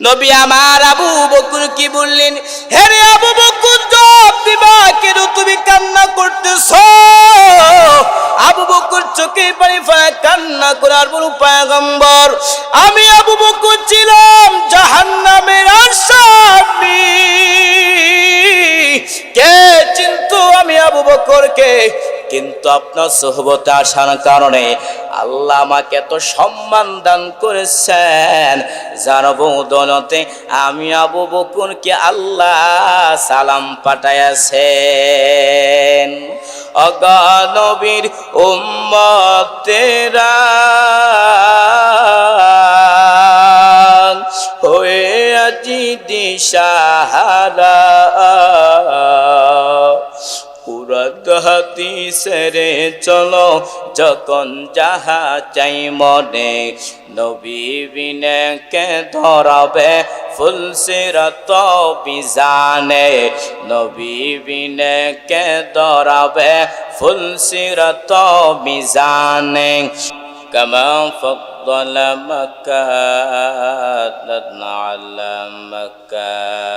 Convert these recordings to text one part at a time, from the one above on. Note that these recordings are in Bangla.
নবী আমার আবু বকুর কি বললেন? হেরে আবু বকুর জব দিবা কেন? তুমি কান্না করতেছ? আবু বকুর চোখে পানি ফায় কান্না করার বড় পায়গম্বর, আমি আবু বকুর ছিলাম জাহান্নামের আসামি। কে চিন্তু আমি আবু বকরকে? কিন্তু আপনার সোহবতে আসার কারণে আল্লাহ আমাকে এত সম্মান দান করেছেন, যার বৌদলতে আমি আবু বকুরকে আল্লাহ সালাম পাঠাইয়াছেন। অগনবীর উম্মতেরা হয়ে আজি দিশাহারা হাতি সেরে চলো যখন যাহা চাই মনে নবী বিনে কে ধরাবে ফুল সিরত বিজানে নবী বিনে কে ধরাবে ফুল সিরত বিজানে كما فضل مكانا على مكان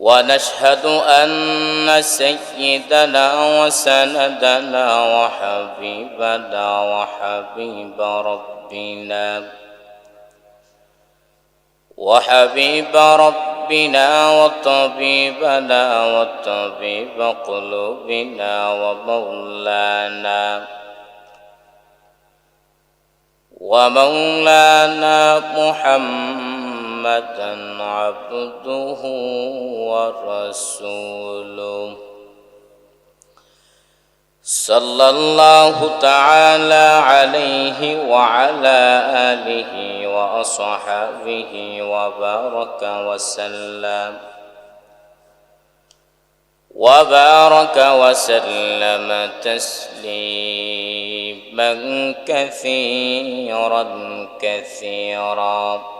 ونشهد أن سيدنا وسندنا وحبيبنا وحبيب ربنا وحبيب ربنا وطبيبنا وطبيب قلوبنا ومولانا ومولانا محمدا عبده ورسوله. صلى الله تعالى عليه وعلى آله وأصحابه وبارك وسلم. وبارك وسلم تسليما كثيرا كثيرا.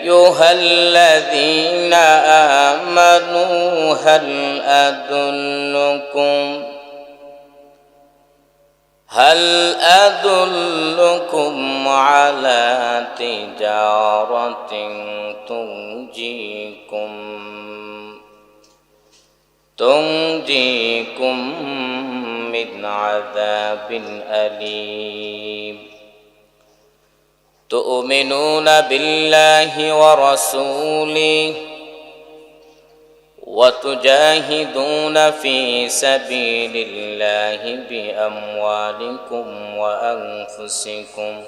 أيها الذين آمنوا هل أدلكم هل أدلكم على تجارة تنجيكم تنجيكم من عذاب أليم تؤمنون بالله ورسوله وتجاهدون في سبيل الله بأموالكم وأنفسكم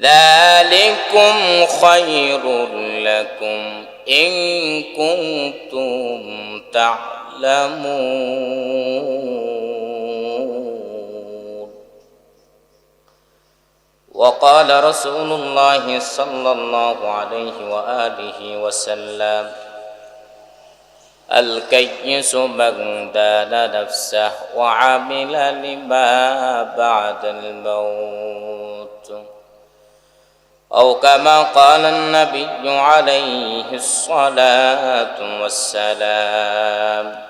ذلكم خير لكم إن كنتم تعلمون وقال رسول الله صلى الله عليه وآله وسلم الكيس من دان نفسه وعمل لما بعد الموت. أو كما قال النبي عليه الصلاة والسلام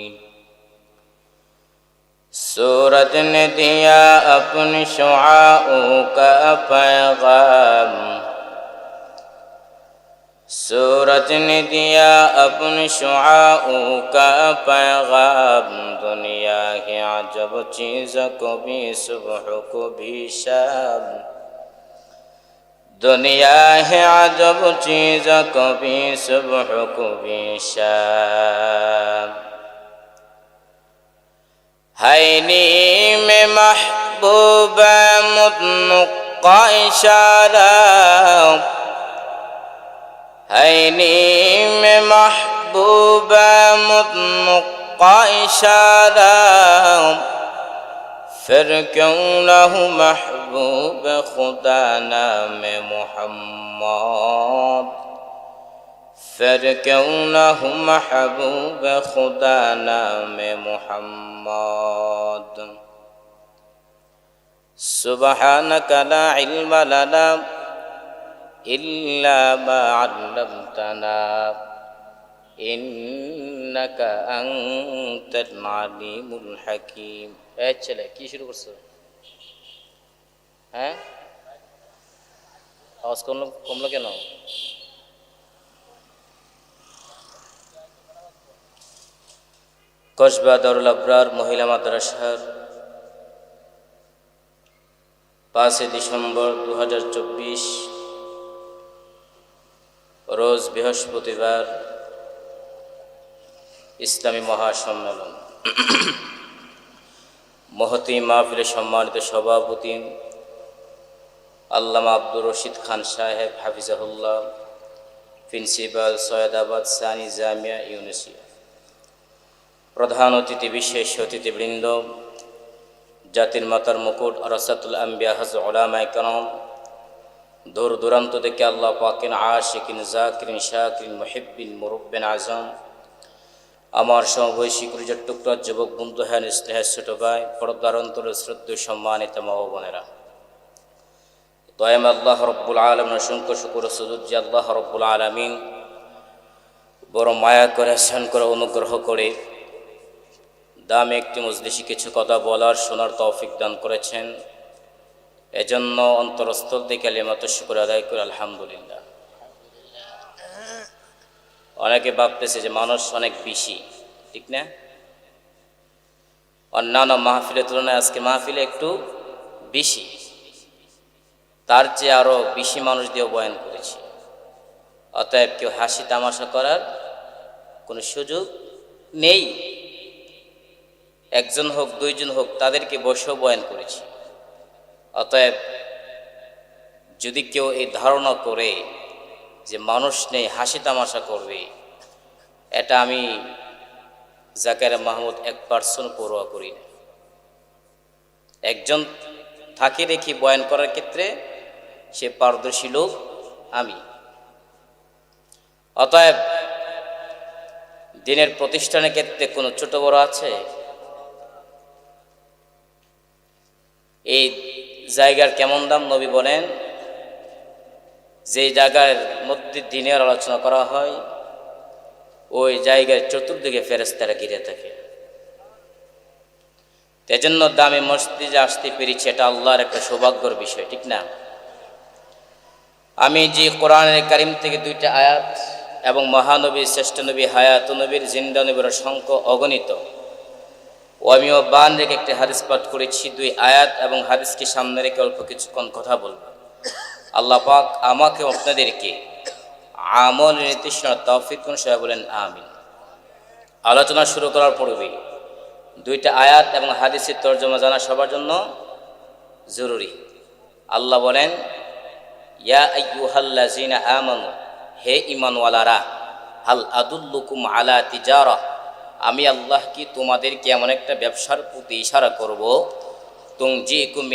सूरज ने दिया अपनी शुआओं का पैगाम सूरज ने दिया अपनी शुआओं का पैगाम दुनिया की अजब चीज़ को भी सुबह को भी शाम दुनिया है अजब चीज़ को भी सुबह को भी शाम تحریم محبوب مطنق اشارہ عيني نیم محبوب مطلق اشارہ پھر کیوں محبوب خدانا محمد. سر کیوں نہ ہوں محبوب خدا نام محمد سبحانك لا علم لنا إلا ما علمتنا إنك أنت العليم الحكيم এই ছেলে কি শুরু করছ হ্যাঁ আওয়াজ কমলো কমলো কেন কসবা দারুল আবরার মহিলা মাদ্রাসার পাঁচই ডিসেম্বর দু হাজার চব্বিশ, রোজ বৃহস্পতিবার ইসলামী মহাসম্মেলন। মহতি মাহফিলের সম্মানিত সভাপতি আল্লামা আব্দুর রশিদ খান সাহেব, হাফিজাহুল্লাহ, প্রিন্সিপাল সৈয়দাবাদ সানি জামিয়া ইউনিসিয়া প্রধান অতিথি বিশেষ অতিথিবৃন্দ, জাতির মাতার মুকুট রসাতুল আম্বিয়া হজ ওলামায় কালাম দূর দূরান্ত থেকে আল্লাহ পাকিন আশিকিন, জাকিরিন, শাকিরিন, মুহিব্বিন, মুরব্বিন আজম, আমার সমবয়সী গুরুজার টুকরা যুবক বন্ধু হ্যান স্নেহের ছোট ভাই, পর্দার অন্তরের শ্রদ্ধ সম্মানিত মা ও বোনেরা। দয়াম আল্লাহ রব্বুল আলম অসংখ্য শুকুর যে আল্লাহ রব্বুল আলমিন বড় মায়া করে স্নান করে, অনুগ্রহ করে দামে একটি মজলিসি কিছু কথা বলার শোনার তৌফিক দান করেছেন। এজন্য অন্তরস্থল থেকে আলিমাত শুকুর আদায় করে, আলহামদুলিল্লাহ। অনেকে ভাবতেছে যে মানুষ অনেক বেশি, ঠিক না? অন্যান্য মাহফিলের তুলনায় আজকে মাহফিলে একটু বেশি। তার চেয়ে আরও বেশি মানুষ দিয়েও বয়ান করেছি। অতএব কেউ হাসি তামাশা করার কোনো সুযোগ নেই। একজন হোক, দুইজন হোক, তাদেরকে বসেও বয়ান করেছি। অতএব যদি কেউ এই ধারণা করে যে মানুষ নেই, হাসি তামাশা করবে, এটা আমি জাকের মাহমুদ এক পার্সন পড়ুয়া করি না। একজন থাকে রেখে বয়ান করার ক্ষেত্রে সে পারদর্শী লোক আমি। অতএব দিনের প্রতিষ্ঠানের ক্ষেত্রে কোনো ছোট বড় আছে? এই জায়গার কেমন দাম নবী বলেন? যে জায়গার মধ্যে দিনের আলোচনা করা হয়, ওই জায়গায় চতুর্দিকে ফেরেস্তারা ঘিরে থাকে। এজন্য দামি মসজিদে আসতে পেরেছি, এটা আল্লাহর একটা সৌভাগ্যর বিষয়, ঠিক না? আমি যে কোরআনের কারিম থেকে দুইটা আয়াত এবং মহানবী, শ্রেষ্ঠ নবী, হায়াত নবীর জিন্দা নবীর সংখ্য অগণিত। ও আমিও বান রেখে একটি হাদিস পাঠ করেছি, দুই আয়াত এবং হাদিসকে সামনে রেখে অল্প কিছুক্ষণ কথা বলব। আল্লাহ পাক আমাকে আপনাদেরকে আমল নির্দেশনা তৌফিক কোন বলেন, আমিন। আলোচনা শুরু করার পূর্বে দুইটা আয়াত এবং হাদিসের তর্জমা জানা সবার জন্য জরুরি। আল্লাহ বলেন, ইয়া হে ঈমানওয়ালারা, হাল আদুল্লুকুম আলা তিজারা আমি আল্লাহ কি তোমাদেরকে এমন একটা ব্যবসার প্রতি ইশারা করব। তুং জি কুমিন